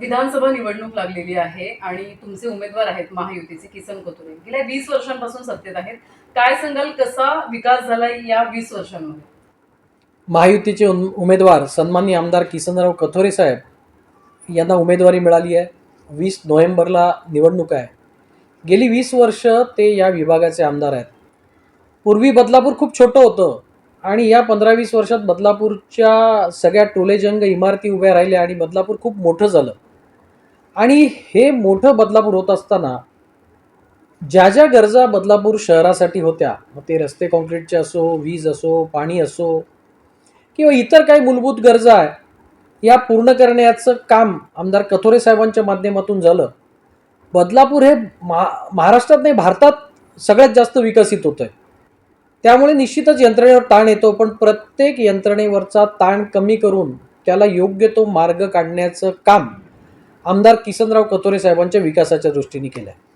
विधानसभा निवडणूक लागलेली आहे आणि तुमचे उमेदवार आहेत महायुतीचे किसन कोथुरे. गेल्या वीस वर्षांपासून सत्तेत आहेत. काय सांगाल कसा विकास झाला या वीस वर्षांमध्ये? महायुतीचे उम- उमेदवार सन्माननीय आमदार किसनराव कथोरे साहेब यांना उमेदवारी मिळाली आहे. वीस नोव्हेंबरला निवडणूक आहे. गेली वीस वर्ष ते या विभागाचे आमदार आहेत. पूर्वी बदलापूर खूप छोटं होतं आणि या पंधरा वीस वर्षात बदलापूरच्या सगळ्या टोलेजंग इमारती उभ्या राहिल्या आणि बदलापूर खूप मोठं झालं. आणि हे मोठं बदलापूर होत असताना ज्या ज्या गरजा बदलापूर शहरासाठी होत्या मग ते रस्ते काँक्रीटचे असो वीज असो पाणी असो किंवा इतर काही मूलभूत गरजा आहे या पूर्ण करण्याचं काम आमदार कथोरे साहेबांच्या माध्यमातून झालं. बदलापूर हे महा महाराष्ट्रात नाही भारतात सगळ्यात जास्त विकसित होतं आहे त्यामुळे निश्चितच यंत्रणेवर ताण येतो पण प्रत्येक यंत्रणेवरचा ताण कमी करून त्याला योग्य तो मार्ग काढण्याचं काम आमदार किसनराव कथोरे साहेबांच्या विकासाच्या दृष्टीने केलं आहे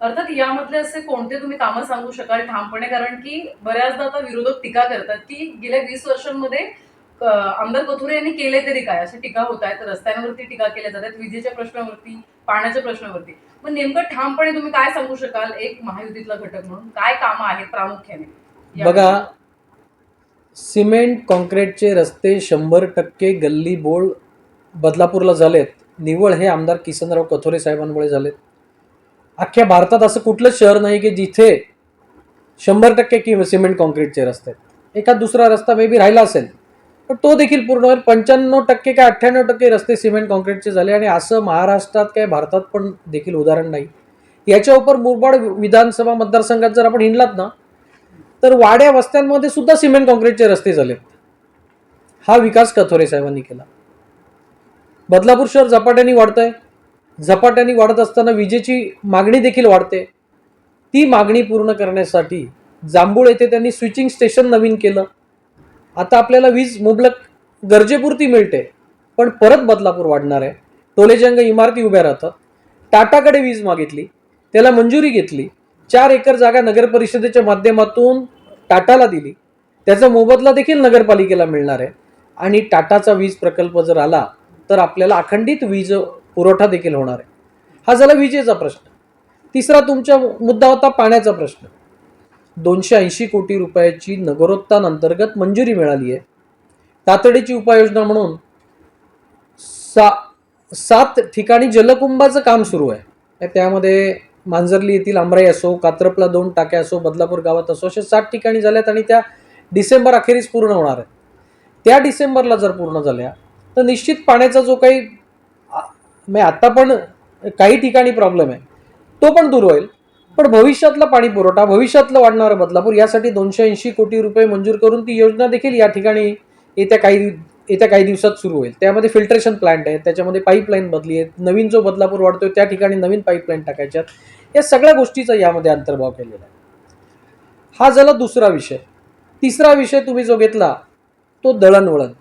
अर्थात यामधले असे कोणते तुम्ही कामं सांगू शकाल ठामपणे? कारण की बऱ्याचदा आता विरोधक टीका करतात की गेल्या वीस वर्षांमध्ये आमदार कोथुरे यांनी केले तरी काय? अशी टीका होत आहेत रस्त्यांवरती टीका केल्या जातात विजेच्या प्रश्नावरती पाण्याच्या प्रश्नावरती. मग नेमकं ठामपणे तुम्ही काय सांगू शकाल एक महायुतीतला घटक म्हणून? काय कामं आहेत प्रामुख्याने? बघा सिमेंट कॉन्क्रीटचे रस्ते शंभर टक्के गल्ली बोळ बदलापूरला झालेत. निव्वळ हे आमदार किसनराव कथोरे साहेबांमुळे झालेत. अख्ख्या भारतात असं कुठलंच शहर नाही की जिथे शंभर टक्के कि सिमेंट कॉन्क्रीटचे रस्ते आहेत. एखाद दुसरा रस्ता मे बी राहिला असेल पण तो देखील पूर्ण होईल. पंच्याण्णव टक्के काय अठ्ठ्याण्णव टक्के रस्ते सिमेंट कॉन्क्रीटचे झाले आणि असं महाराष्ट्रात काय भारतात पण देखील उदाहरण नाही. याच्या उपर मुरबाड विधानसभा मतदारसंघात जर आपण हिंडलात ना तर वाड्या वस्त्यांमध्ये सुद्धा सिमेंट कॉन्क्रीटचे रस्ते झालेत. हा विकास कथोरे साहेबांनी केला. बदलापूर शहर झपाट्याने वाढतंय. झपाट्याने वाढत असताना विजेची मागणी देखील वाढते. ती मागणी पूर्ण करण्यासाठी जांभूळ येथे त्यांनी स्विचिंग स्टेशन नवीन केलं. आता आपल्याला वीज मुबलक गरजेपुरती मिळते पण परत बदलापूर वाढणार आहे. टोलेजंग इमारती उभ्या राहतात. टाटाकडे वीज मागितली त्याला मंजुरी घेतली चार एकर जागा नगर परिषदेच्या माध्यमातून टाटाला दिली. त्याचा मोबदला देखील नगरपालिकेला मिळणार आहे. आणि टाटाचा वीज प्रकल्प जर आला तर आपल्याला अखंडित वीज पुरवठा देखील होणार आहे. हा झाला विजेचा प्रश्न. तिसरा तुमचा मुद्दा होता पाण्याचा प्रश्न. दोनशे ऐंशी कोटी रुपयाची नगरोत्थान अंतर्गत मंजुरी मिळाली आहे. तातडीची उपाययोजना म्हणून सा सात ठिकाणी जलकुंभाचं काम सुरू आहे. त्यामध्ये मांजरली येथील आंबराई असो कात्रपला दोन टाक्या असो बदलापूर गावात असो अशा सात ठिकाणी झाल्यात आणि त्या डिसेंबर अखेरीस पूर्ण होणार आहेत. त्या डिसेंबरला जर पूर्ण झाल्या तर निश्चित पाण्याचा जो काही म्हणजे आत्ता पण काही ठिकाणी प्रॉब्लेम आहे तो पण दूर होईल. पण भविष्यातला पाणी पुरवठा भविष्यातलं वाढणारं बदलापूर यासाठी दोनशे ऐंशी कोटी रुपये मंजूर करून ती योजना देखील या ठिकाणी येत्या काही येत्या काही दिवसात सुरू होईल. त्यामध्ये फिल्ट्रेशन प्लांट आहे त्याच्यामध्ये पाईपलाईन बदली आहे नवीन जो बदलापूर वाढतोय त्या ठिकाणी नवीन पाईपलाईन टाकायच्यात या सगळ्या गोष्टीचा यामध्ये अंतर्भाव केलेला आहे. हा झाला दुसरा विषय. तिसरा विषय तुम्ही जो घेतला तो दळणवळण.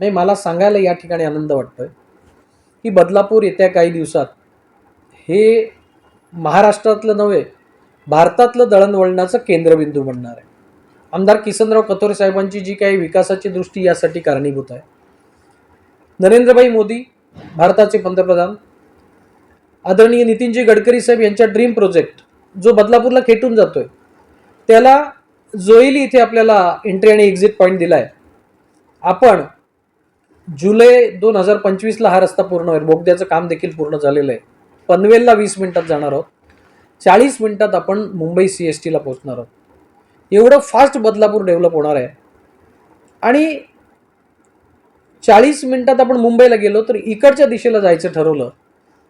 नाही मला सांगायला या ठिकाणी आनंद वाटतो आहे की बदलापूर येत्या काही दिवसात हे महाराष्ट्रातलं नव्हे भारतातलं दळणवळणाचं केंद्रबिंदू बनणार आहे. आमदार किसनराव कथोरे साहेबांची जी काही विकासाची दृष्टी यासाठी कारणीभूत आहे. नरेंद्रभाई मोदी भारताचे पंतप्रधान आदरणीय नितीनजी गडकरी साहेब यांच्या ड्रीम प्रोजेक्ट जो बदलापूरला खेटून जातोय त्याला जोईली इथे आपल्याला एंट्री आणि एक्झिट पॉईंट दिला आहे आपण जुलै दोन हजार पंचवीसला हा रस्ता पूर्ण होईल. बोगद्याचं काम देखील पूर्ण झालेलं आहे. पनवेलला वीस मिनिटात जाणार आहोत. चाळीस मिनिटात आपण मुंबई सी एस टीला पोहोचणार आहोत. एवढं फास्ट बदलापूर डेव्हलप होणार आहे. आणि चाळीस मिनिटात आपण मुंबईला गेलो तर इकडच्या दिशेला जायचं ठरवलं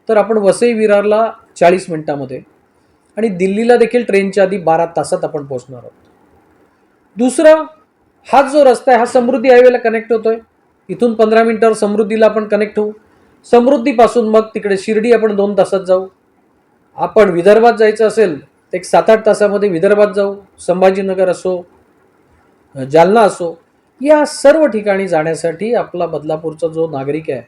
तर आपण वसई विरारला चाळीस मिनिटामध्ये आणि दिल्लीला देखील ट्रेनच्या आधी बारा तासात आपण पोहोचणार आहोत. दुसरं हा जो रस्ता आहे हा समृद्धी हायवेला कनेक्ट होतो आहे इथून पंधरा मिनिटावर समृद्धीला आपण कनेक्ट होऊ. समृद्धीपासून मग तिकडे शिर्डी आपण दोन तासात जाऊ. आपण विदर्भात जायचं असेल तर एक सात आठ तासामध्ये विदर्भात जाऊ. संभाजीनगर असो जालना असो या सर्व ठिकाणी जाण्यासाठी आपला बदलापूरचा जो नागरिक आहे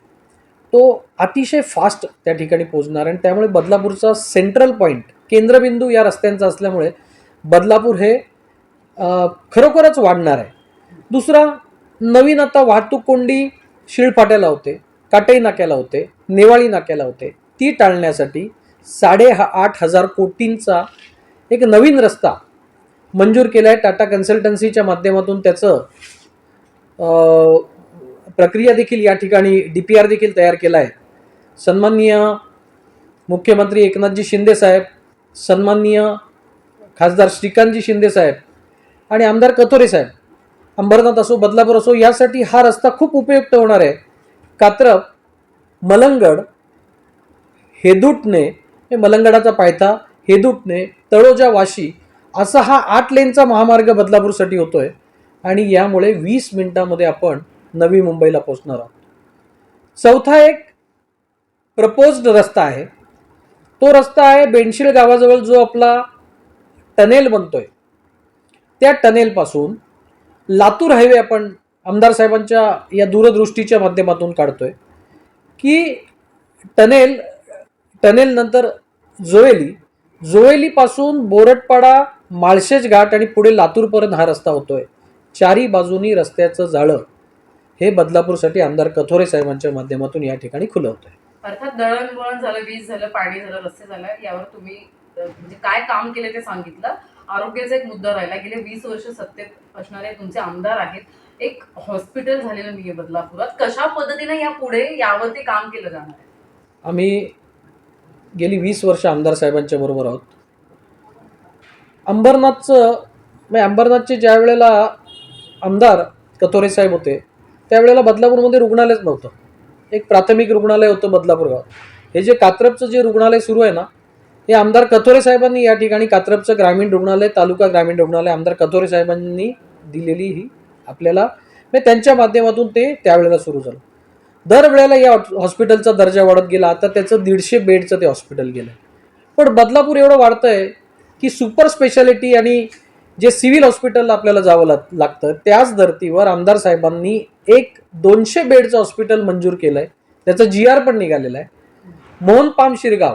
तो अतिशय फास्ट त्या ठिकाणी पोहोचणार आणि त्यामुळे बदलापूरचा सेंट्रल पॉईंट केंद्रबिंदू या रस्त्यांचा असल्यामुळे बदलापूर हे खरोखरच वाढणार आहे. दुसरा नवीन आता वाहतूक कोंडी शिळफाट्याला होते काटई नाक्याला होते नेवाळी नाक्याला होते. ती टाळण्यासाठी साडे हा आठ हजार कोटींचा एक नवीन रस्ता मंजूर केला आहे टाटा कन्सल्टन्सीच्या माध्यमातून त्याचं प्रक्रिया देखील या ठिकाणी डी पी आर देखील तयार केला आहे सन्माननीय मुख्यमंत्री एकनाथजी शिंदे साहेब सन्माननीय खासदार श्रीकांतजी शिंदे साहेब आणि आमदार कथोरे साहेब. अंबरनाथ असो बदलापूर असो यासाठी हा रस्ता खूप उपयुक्त होणार आहे. कात्रप मलंगड हेदुटणे हे मलंगडाचा पायथा हेदुटणे तळोजा वाशी असा हा आठ लेनचा महामार्ग बदलापूरसाठी होतो आहे आणि यामुळे वीस मिनिटामध्ये आपण नवी मुंबईला पोहोचणार आहोत. चौथा एक प्रपोज्ड रस्ता आहे. तो रस्ता आहे बेनशीळ गावाजवळ जो आपला टनेल बनतोय. त्या टनेलपासून लातूर हायवे आपण आमदार साहेबांच्या या दूरदृष्टीच्या माध्यमातून काढतोय की टनेल टनेल नंतर जोवेली. जोवेलीपासून बोरटपाडा माळशेज घाट आणि पुढे लातूरपर्यंत हा रस्ता होतोय. चारी बाजूनी रस्त्याचं जाळं हे बदलापूरसाठी आमदार कथोरे साहेबांच्या माध्यमातून या ठिकाणी खुलं होतंय. अर्थात दळणवळण झालं वीज झालं पाणी झालं रस्ते झालं यावर तुम्ही म्हणजे काय काम केले ते सांगितलं? आरोग्याचा एक मुद्दा राहिला. गेले वीस वर्ष सत्तेत असणारे तुमचे आमदार आहेत. एक हॉस्पिटल झालेलं नाहीये बदलापुरात. कशा पद्धतीने या पुढे यावरती काम केलं जाणार आहे? आम्ही गेली वीस वर्ष आमदार साहेबांच्या बरोबर आहोत. अंबरनाथचं म्हणजे अंबरनाथचे ज्या वेळेला आमदार कथोरे साहेब होते त्यावेळेला बदलापूरमध्ये रुग्णालयच नव्हतं. एक प्राथमिक रुग्णालय होतं बदलापूर गावात हे जे कात्रपचं जे रुग्णालय सुरू आहे ना हे आमदार कथोरे साहेबांनी या ठिकाणी कात्रपचं ग्रामीण रुग्णालय तालुका ग्रामीण रुग्णालय आमदार कथोरे साहेबांनी दिलेली ही आपल्याला म्हणजे त्यांच्या माध्यमातून ते त्यावेळेला सुरू झालं. दरवेळेला या हॉस्पिटलचा दर्जा वाढत गेला आता त्याचं दीडशे बेडचं ते हॉस्पिटल गेलं. पण बदलापूर एवढं वाढतंय की सुपर स्पेशालिटी आणि जे सिव्हिल हॉस्पिटल आपल्याला जावं लाग लागतं त्याच धर्तीवर आमदार साहेबांनी एक दोनशे बेडचं हॉस्पिटल मंजूर केलं आहे त्याचं जी आर पण निघालेलं आहे. मोहनपाम शिरगाव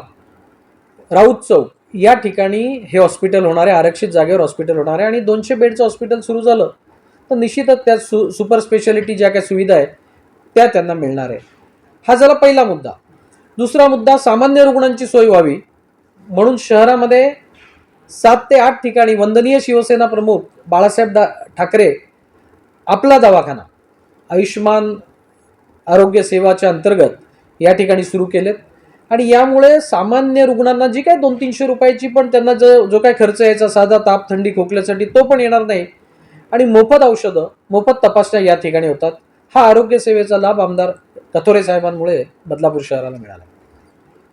राऊत चौक या ठिकाणी हे हॉस्पिटल होणार आहे आरक्षित जागेवर हॉस्पिटल होणार आहे आणि दोनशे बेडचं हॉस्पिटल सुरू झालं. तर निश्चितच त्या सु सुपर स्पेशालिटी ज्या काही सुविधा आहेत त्या त्यांना मिळणार आहे. हा झाला पहिला मुद्दा. दुसरा मुद्दा सामान्य रुग्णांची सोय व्हावी. म्हणून शहरामध्ये सात ते आठ ठिकाणी वंदनीय शिवसेना प्रमुख बाळासाहेब दा ठाकरे आपला दवाखाना आयुष्यमान आरोग्य सेवाच्या अंतर्गत या ठिकाणी सुरू केलेत. आणि यामुळे सामान्य रुग्णांना जी काय दोन तीनशे रुपयाची पण त्यांना जो जो काय खर्च यायचा साधा ताप थंडी खोकल्यासाठी तो पण येणार नाही. आणि मोफत औषधं मोफत तपासण्या या ठिकाणी होतात. हा आरोग्य सेवेचा लाभ आमदार कथोरे साहेबांमुळे बदलापूर शहराला मिळाला.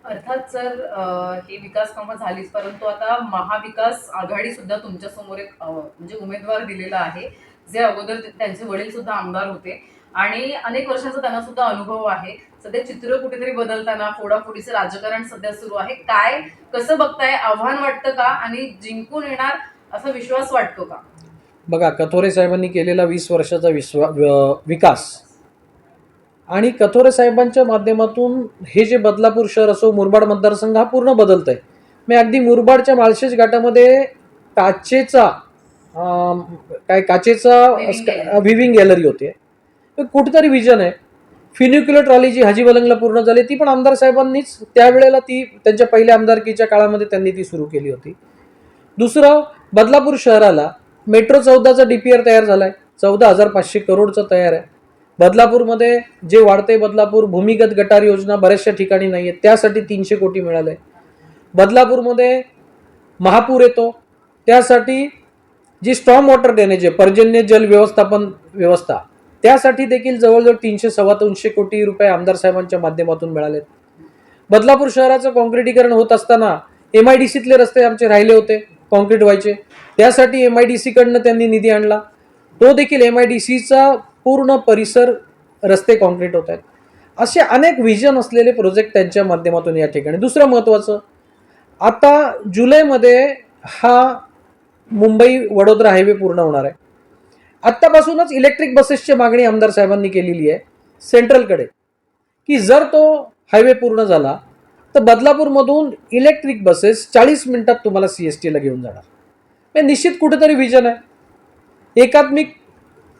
अर्थात सर ही विकास कामं झालीच परंतु आता महाविकास आघाडी सुद्धा तुमच्यासमोर एक म्हणजे उमेदवार दिलेला आहे. जे अगोदर त्यांचे वडील सुद्धा आमदार होते. आणि अनेक वर्षांचा त्यांना सुद्धा अनुभव आहे. सध्या चित्र कुठेतरी बदलताना फोडाफोडीचं राजकारण सध्या सुरू आहे. काय कसं बघताय? आव्हान वाटतं का? आणि जिंकून येणार असा विश्वास वाटतो का? बघा कथोरे साहेबांनी केलेला वीस वर्षाचा विश्वा विकास आणि कथोरे साहेबांच्या माध्यमातून हे जे बदलापूर शहर असो मुरबाड मतदारसंघ हा पूर्ण बदलत आहे मी अगदी मुरबाडच्या माळशेज घाटामध्ये काचेचा काय काचेचा. व्हिविंग गॅलरी होते. तर कुठेतरी विजन आहे. फिन्युक्युलर ट्रॉली जी हाजी बलंगला पूर्ण झाली ती पण आमदार साहेबांनीच त्यावेळेला ती त्यांच्या पहिल्या आमदारकीच्या काळामध्ये त्यांनी ती सुरू केली होती. दुसरं बदलापूर शहराला मेट्रो चौदाचा डी पी आर तयार झाला आहे चौदा हजार पाचशे करोडचा तयार आहे. बदलापूरमध्ये जे वाढते बदलापूर भूमिगत गटार योजना बऱ्याचशा ठिकाणी नाही आहे त्यासाठी तीनशे कोटी मिळाले बदलापूरमध्ये महापूर येतो. त्यासाठी जी स्ट्रॉंग वॉटर ड्रेनेज आहे पर्जन्य जल व्यवस्थापन व्यवस्था त्यासाठी देखील जवळजवळ तीनशे सव्वा दोनशे कोटी रुपये आमदार साहेबांच्या माध्यमातून मिळालेत. बदलापूर शहराचं कॉन्क्रिटीकरण होत असताना एम आय डी सीतले रस्ते आमचे राहिले होते कॉन्क्रीट व्हायचे. त्यासाठी एम आय डी सीकडनं त्यांनी निधी आणला. तो देखील एम आय डी सीचा पूर्ण परिसर रस्ते कॉन्क्रीट होत आहेत. असे अनेक विजन असलेले प्रोजेक्ट त्यांच्या माध्यमातून या ठिकाणी. दुसरं महत्त्वाचं आता जुलैमध्ये हा मुंबई वडोदरा हायवे पूर्ण होणार आहे. आत्तापासूनच इलेक्ट्रिक बसेसची मागणी आमदार साहेबांनी केलेली आहे सेंट्रलकडे की जर तो हायवे पूर्ण झाला तर बदलापूरमधून इलेक्ट्रिक बसेस चाळीस मिनिटात तुम्हाला सी एस टीला घेऊन जाणार. म्हणजे निश्चित कुठेतरी विजन आहे. एकात्मिक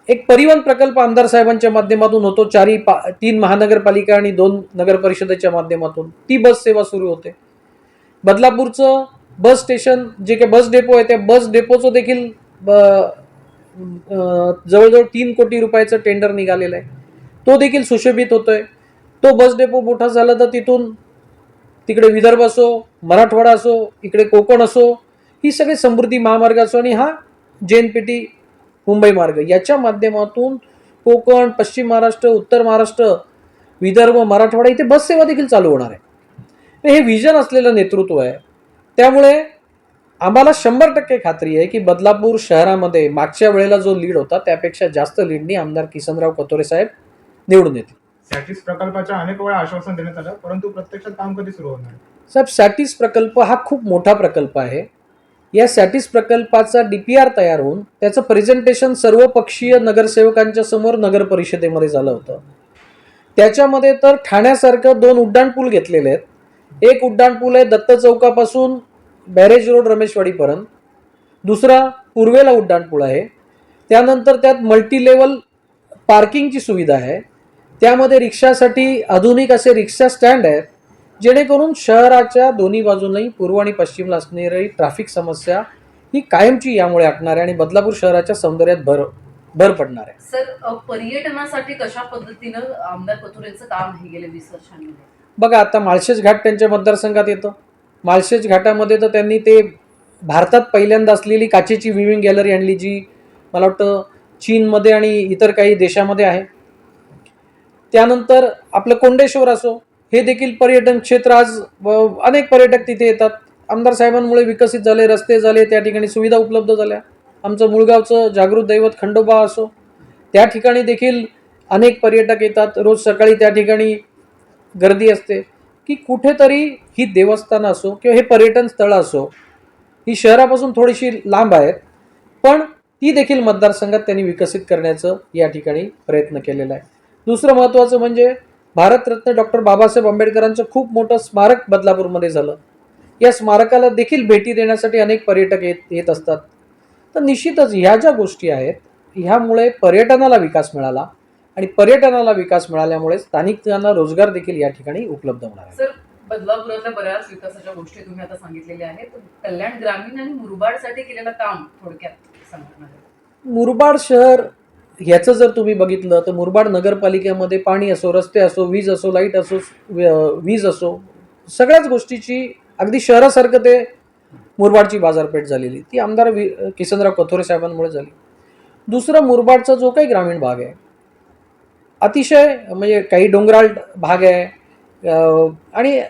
एक परिवहन प्रकल्प आमदार साहेबांच्या माध्यमातून होतो. चारही पा तीन महानगरपालिका आणि दोन नगर परिषदेच्या माध्यमातून ती बस सेवा सुरू होते. बदलापूरचं बस स्टेशन जे काही बस डेपो आहे त्या बस डेपोचं देखील ब- जवळजवळ तीन कोटी रुपयाचं टेंडर निघालेलं आहे. तो देखील सुशोभित होतोय. तो बस डेपो मोठा झाला तर तिथून तिकडे विदर्भ असो मराठवाडा असो इकडे कोकण असो ही सगळे समृद्धी महामार्ग असो आणि हा जन पी टी मुंबई मार्ग. याच्या माध्यमातून कोकण पश्चिम महाराष्ट्र उत्तर महाराष्ट्र विदर्भ मराठवाडा इथे बस सेवा देखील चालू होणार आहे. हे विजन असलेलं नेतृत्व आहे. त्यामुळे आम्हाला शंभर टक्के खात्री आहे की बदलापूर शहरामध्ये मागच्या वेळेला जो लीड होता त्यापेक्षा जास्त लीडनी आमदार किसनराव कतोरे साहेब निवडून येतील. सॅटिस प्रकल्पाच्या अनेक वेळा आश्वासन देण्यात आलं परंतु प्रत्यक्षात काम कधी सुरू होणार? साहेब सॅटिस प्रकल्प हा खूप मोठा प्रकल्प आहे. या सॅटिस प्रकल्पाचा डी पी आर तयार होऊन त्याचं प्रेझेंटेशन सर्वपक्षीय नगरसेवकांच्या समोर नगर परिषदेमध्ये झालं होतं. त्याच्यामध्ये तर ठाण्यासारखं दोन उड्डाणपूल घेतलेले आहेत. एक उड्डाणपूल आहे दत्त चौकापासून बॅरेज रोड रमेशवाडीपर्यंत. दुसरा पूर्वेला उड्डाणपूल आहे. त्यानंतर त्यात मल्टी लेवल पार्किंगची सुविधा आहे. त्यामध्ये रिक्षासाठी आधुनिक असे रिक्षा स्टँड आहेत जेणेकरून शहराच्या दोन्ही बाजूनही पूर्व आणि पश्चिमला असणारी ट्रॅफिक समस्या ही कायमची यामुळे आटणार आहे आणि बदलापूर शहराच्या सौंदर्यात भर भर पडणार आहे. सर पर्यटनासाठी कशा पद्धतीनं आमदार कथोरेंचं काम आहे गेल्या वीस वर्षांमध्ये? बघा आता माळशेज घाट त्यांच्या मतदारसंघात येतं. माळशेज घाटामध्ये तर त्यांनी ते भारतात पहिल्यांदा असलेली काचेची विविंग गॅलरी आणली जी मला वाटतं चीनमध्ये आणि इतर काही देशामध्ये आहे. त्यानंतर आपलं कोंडेश्वर असो हे देखील पर्यटन क्षेत्र आज अनेक पर्यटक तिथे येतात. आमदार साहेबांमुळे विकसित झाले रस्ते झाले त्या ठिकाणी सुविधा उपलब्ध झाल्या. आमचं मुळगावचं जागृत दैवत खंडोबा असो त्या ठिकाणी देखील अनेक पर्यटक येतात. रोज सकाळी त्या ठिकाणी गर्दी असते. की कुठेतरी ही देवस्थानं असो किंवा हे पर्यटन स्थळं असो ही शहरापासून थोडीशी लांब आहेत पण ती देखील मतदारसंघात त्यांनी विकसित करण्याचं या ठिकाणी प्रयत्न केलेला आहे. दुसरं महत्त्वाचं म्हणजे भारतरत्न डॉक्टर बाबासाहेब आंबेडकरांचं खूप मोठं स्मारक बदलापूरमध्ये झालं. या स्मारकाला देखील भेटी देण्यासाठी अनेक पर्यटक येत येत असतात. तर निश्चितच ह्या ज्या गोष्टी आहेत ह्यामुळे पर्यटनाला विकास मिळाला. आणि पर्यटनाला विकास मिळाल्यामुळे स्थानिकांना रोजगार देखील या ठिकाणी उपलब्ध होणार आहे. सर बदलापुरातल्या बऱ्याच विकासाच्या गोष्टी तुम्ही आता सांगितलेल्या आहेत. कल्याण ग्रामीण आणि मुरबाडसाठी केलेलं काम थोडक्यात सांगणार. मुरबाड शहर ह्याचं जर तुम्ही बघितलं तर मुरबाड नगरपालिकेमध्ये पाणी असो रस्ते असो वीज असो लाइट असो वीज असो सगळ्याच गोष्टीची अगदी शहरासारखं ते मुरबाडची बाजारपेठ झालेली. ती आमदार वि किसनराव कथोरे साहेबांमुळे झाली. दुसरं मुरबाडचा जो काही ग्रामीण भाग आहे अतिशय म्हणजे काही डोंगराळ भाग आहे. आणि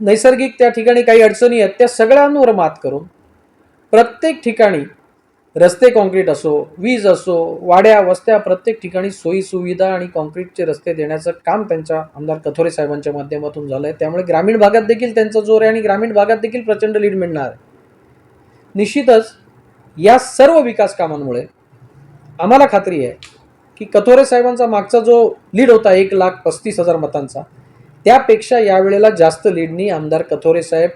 नैसर्गिक त्या ठिकाणी काही अडचणी आहेत त्या सगळ्यांवर मात करून प्रत्येक ठिकाणी रस्ते कॉन्क्रीट असो वीज असो वाड्या वस्त्या प्रत्येक ठिकाणी सोयीसुविधा आणि कॉन्क्रीटचे रस्ते देण्याचं काम त्यांच्या आमदार कथोरे साहेबांच्या माध्यमातून झालं आहे. त्यामुळे ग्रामीण भागात देखील त्यांचा जोर आहे आणि ग्रामीण भागात देखील प्रचंड लीड मिळणार आहे. निश्चितच या सर्व विकास कामांमुळे आम्हाला खात्री आहे की कथोरे साहेबांचा मागचा जो लीड होता एक लाख पस्तीस हजार मतांचा त्यापेक्षा यावेळेला जास्त लीडनी आमदार कथोरे साहेब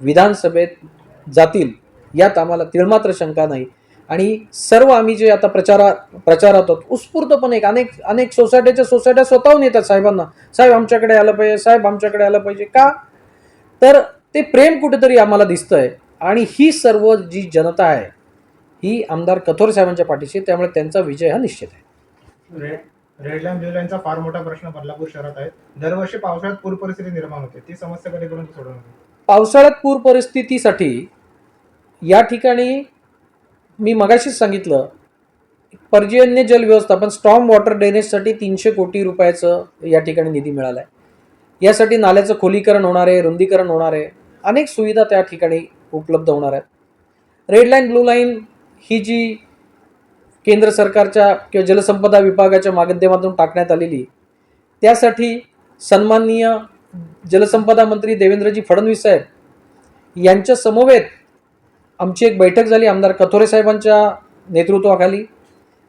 विधानसभेत जातील यात आम्हाला तिळमात्र शंका नाही. आणि सर्व आम्ही जे आता प्रचारा प्रचारात आहोत उत्स्फूर्तपणे एक अनेक अनेक सोसायटीच्या सोसायट्या स्वतःहून येतात साहेबांना. साहेब आमच्याकडे आलं पाहिजे साहेब आमच्याकडे आलं पाहिजे का? तर ते प्रेम कुठेतरी आम्हाला दिसतंय. आणि ही सर्व जी जनता आहे ही आमदार कथोर साहेबांच्या पाठीशी त्यामुळे त्यांचा विजय हा निश्चित आहे. रेड रेड लाईन ब्ल्यू लाईनचा फार मोठा प्रश्न बदलापूर शहरात आहे. दरवर्षी पावसाळ्यात पूर परिस्थिती निर्माण होते. ती समस्या कधीपर्यंत सोडवणार पावसाळ्यात पूर परिस्थितीसाठी या ठिकाणी मी मगाशीच सांगितलं पर्जन्य जल व्यवस्थापन स्ट्रॉंग वॉटर ड्रेनेजसाठी तीनशे कोटी रुपयाचं या ठिकाणी निधी मिळाला आहे यासाठी नाल्याचं खोलीकरण होणार आहे रुंदीकरण होणार आहे. अनेक सुविधा त्या ठिकाणी उपलब्ध होणार आहेत. रेड लाईन ब्लू लाईन ही जी केंद्र सरकारच्या किंवा जलसंपदा विभागाच्या माध्यमातून टाकण्यात आलेली. त्यासाठी सन्माननीय जलसंपदा मंत्री देवेंद्रजी फडणवीस साहेब यांच्या समवेत आमची एक बैठक झाली आमदार कथोरे साहेबांच्या नेतृत्वाखाली.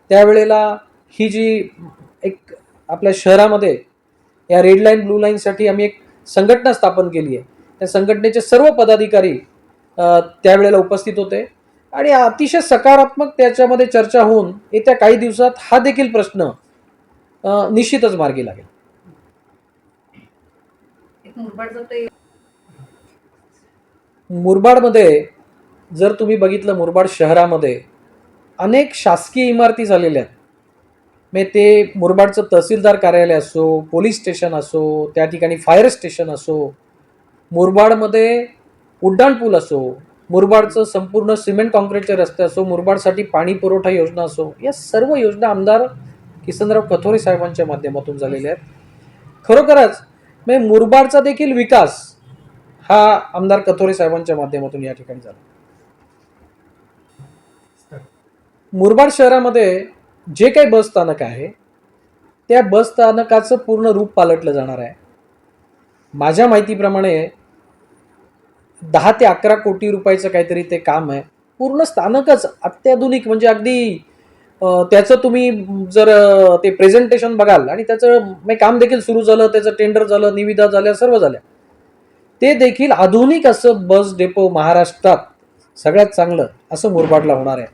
त्यावेळेला ही जी एक आपल्या शहरामध्ये या रेड लाईन ब्लू लाईनसाठी आम्ही एक संघटना स्थापन केली आहे. त्या संघटनेचे सर्व पदाधिकारी त्यावेळेला उपस्थित होते. आणि अतिशय सकारात्मक त्याच्यामध्ये चर्चा होऊन येत्या काही दिवसात हा देखील प्रश्न निश्चितच मार्गी लागेल. मुरबाडमध्ये जर तुम्ही बघितलं मुरबाड शहरामध्ये अनेक शासकीय इमारती झालेल्या आहेत. म्हणजे ते मुरबाडचं तहसीलदार कार्यालय असो पोलीस स्टेशन असो त्या ठिकाणी फायर स्टेशन असो मुरबाडमध्ये उड्डाणपूल असो मुरबाडचं संपूर्ण सिमेंट कॉन्क्रीटचे रस्ते असो मुरबाडसाठी पाणी पुरवठा योजना असो या सर्व योजना आमदार किसनराव कथोरे साहेबांच्या माध्यमातून झालेल्या आहेत. खरोखरच म्हणजे मुरबाडचा देखील विकास हा आमदार कथोरे साहेबांच्या माध्यमातून या ठिकाणी झाला. मुरबाड शहरामध्ये जे काही बस स्थानक आहे त्या बस स्थानकाचं पूर्ण रूप पालटलं जाणार आहे. माझ्या माहितीप्रमाणे दहा ते अकरा कोटी रुपयाचं काहीतरी ते काम आहे. पूर्ण स्थानकच अत्याधुनिक म्हणजे अगदी त्याचं तुम्ही जर ते प्रेझेंटेशन बघाल आणि त्याचं म्हणजे काम देखील सुरू झालं त्याचं टेंडर झालं निविदा झाल्या सर्व झाल्या. ते देखील आधुनिक असं बस डेपो महाराष्ट्रात सगळ्यात चांगलं असं मुरबाडला होणार आहे.